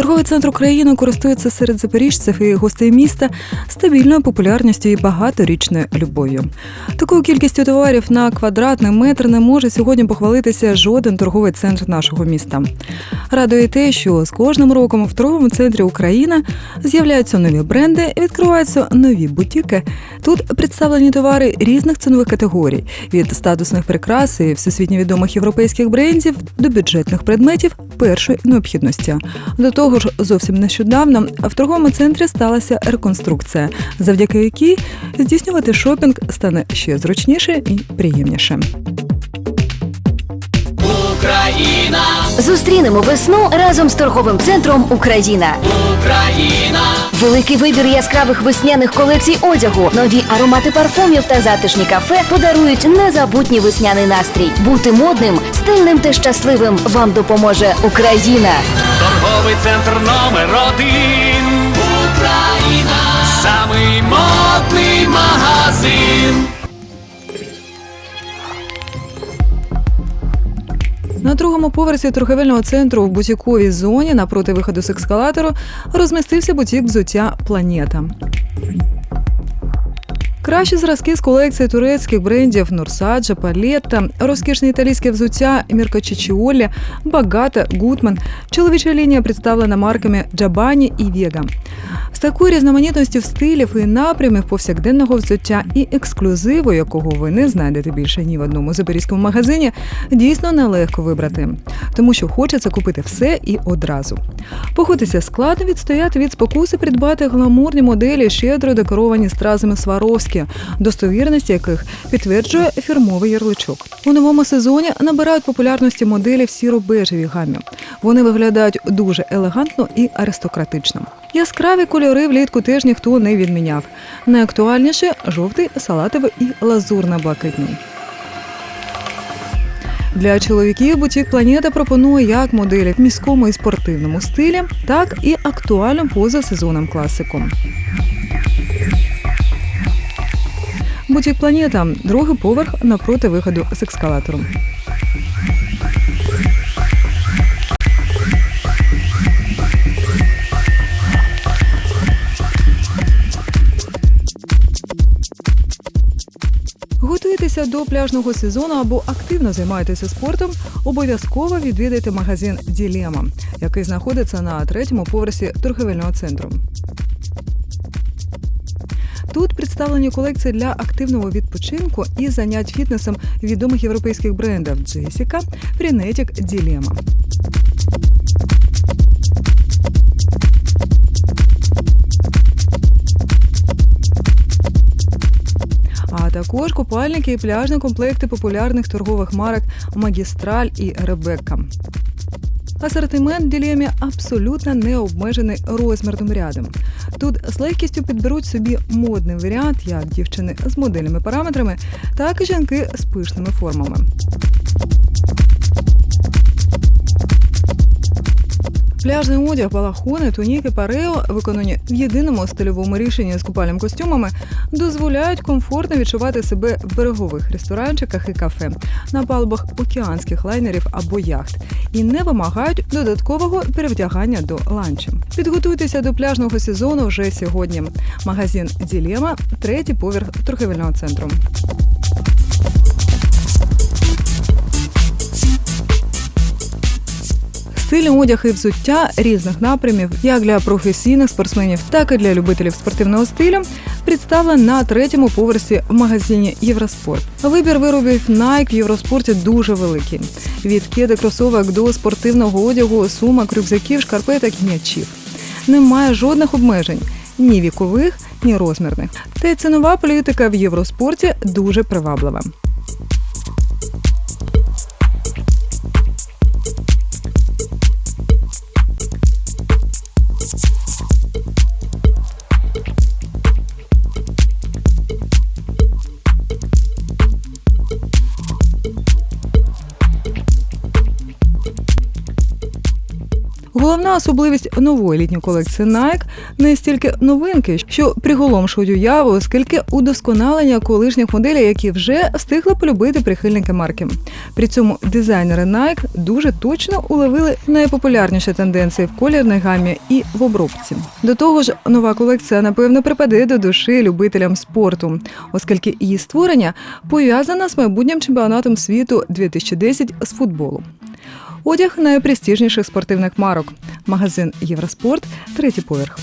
Торговий центр України користується серед запоріжців і гостей міста стабільною популярністю і багаторічною любов'ю. Такою кількістю товарів на квадратний метр не може сьогодні похвалитися жоден торговий центр нашого міста. Радує те, що з кожним роком в торговому центрі Україна з'являються нові бренди, відкриваються нові бутіки. Тут представлені товари різних цінових категорій від статусних прикрас і всесвітньо відомих європейських брендів до бюджетних предметів першої необхідності. До того ж, зовсім нещодавно в торговому центрі сталася реконструкція, завдяки якій здійснювати шопінг стане ще зручніше і приємніше. Україна, Зустрінемо весну разом з торговим центром Україна. Україна, Великий вибір яскравих весняних колекцій одягу, нові аромати парфумів та затишні кафе подарують незабутній весняний настрій. Бути модним, стильним та щасливим вам допоможе Україна. торговий центр номер один. Україна, самий модний магазин. На другому поверсі торговельного центру в бутіковій зоні напроти виходу з ескалатору розмістився бутік взуття Планета. Кращі зразки з колекції турецьких брендів Нурсаджа, Палетта, розкішне італійське взуття Мірко Чичіолі, Багата, Гутман. Чоловіча лінія представлена марками Джабані і Вега. З різноманітності стилів і напрямів повсякденного взуття і ексклюзиву, якого ви не знайдете більше ні в одному запорізькому магазині, дійсно нелегко вибрати, тому що хочеться купити все і одразу. Походиться складно відстояти від спокуси придбати гламурні моделі, щедро декоровані стразами Сваровські, достовірність яких підтверджує фірмовий ярличок. У новому сезоні набирають популярності моделі в сіро-бежевій гамі. Вони виглядають дуже елегантно і аристократично. Яскраві кольори влітку теж ніхто не відміняв. Найактуальніше жовтий, салатовий і лазурно-блакитний. Для чоловіків бутік Планета пропонує як моделі в міському і спортивному стилі, так і актуальну поза сезоном класику. Бутік Планета другий поверх напроти виходу з ескалатором. Готуєтеся до пляжного сезону або активно займаєтеся спортом, обов'язково відвідайте магазин Ділема, який знаходиться на третьому поверсі торговельного центру. Тут представлені колекції для активного відпочинку і занять фітнесом відомих європейських брендів Джесіка, Фрінетік, Ділема. Також купальники і пляжні комплекти популярних торгових марок Магістраль і Ребекка. Асортимент ділемі абсолютно не обмежений розмірним рядом. Тут з легкістю підберуть собі модний варіант як дівчини з модельними параметрами, так і жінки з пишними формами. Пляжний одяг, балахони, туніки, парео, виконані в єдиному стильовому рішенні з купальними костюмами, дозволяють комфортно відчувати себе в берегових ресторанчиках і кафе, на палубах океанських лайнерів або яхт і не вимагають додаткового перевдягання до ланчу. Підготуйтеся до пляжного сезону вже сьогодні. Магазин Ділема, третій поверх торговельного центру. Стильний одяг і взуття різних напрямів, як для професійних спортсменів, так і для любителів спортивного стилю, представлен на третьому поверсі в магазині Євроспорт. Вибір виробів Nike в Євроспорті дуже великий: від кеди кросовок до спортивного одягу, сумок, рюкзаків, шкарпеток м'ячів. Немає жодних обмежень. Ні вікових, ні розмірних. Та й цінова політика в Євроспорті дуже приваблива. Головна особливість нової літньої колекції Nike не стільки новинки, що приголомшують уяву, оскільки удосконалення колишніх моделей, які вже встигли полюбити прихильники марки. При цьому дизайнери Nike дуже точно уловили найпопулярніші тенденції в колірній гамі і в обробці. До того ж, нова колекція напевно припаде до душі любителям спорту, оскільки її створення пов'язане з майбутнім чемпіонатом світу 2010 з футболу. Одяг найпрестижніших спортивних марок. Магазин Євроспорт, третій поверх.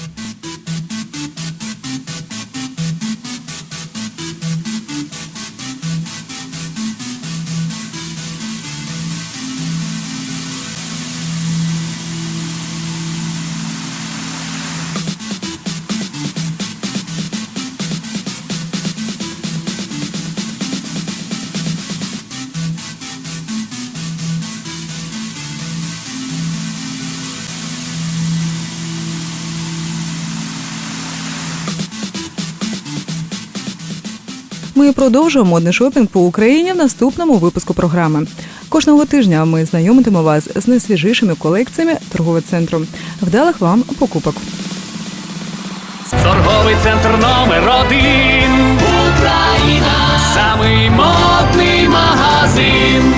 Ми продовжуємо модний шопінг по Україні в наступному випуску програми. Кожного тижня ми знайомитимо вас з найсвіжішими колекціями торгового центру. Вдалих вам покупок. Торговий центр номер один. Україна. Самий модний магазин.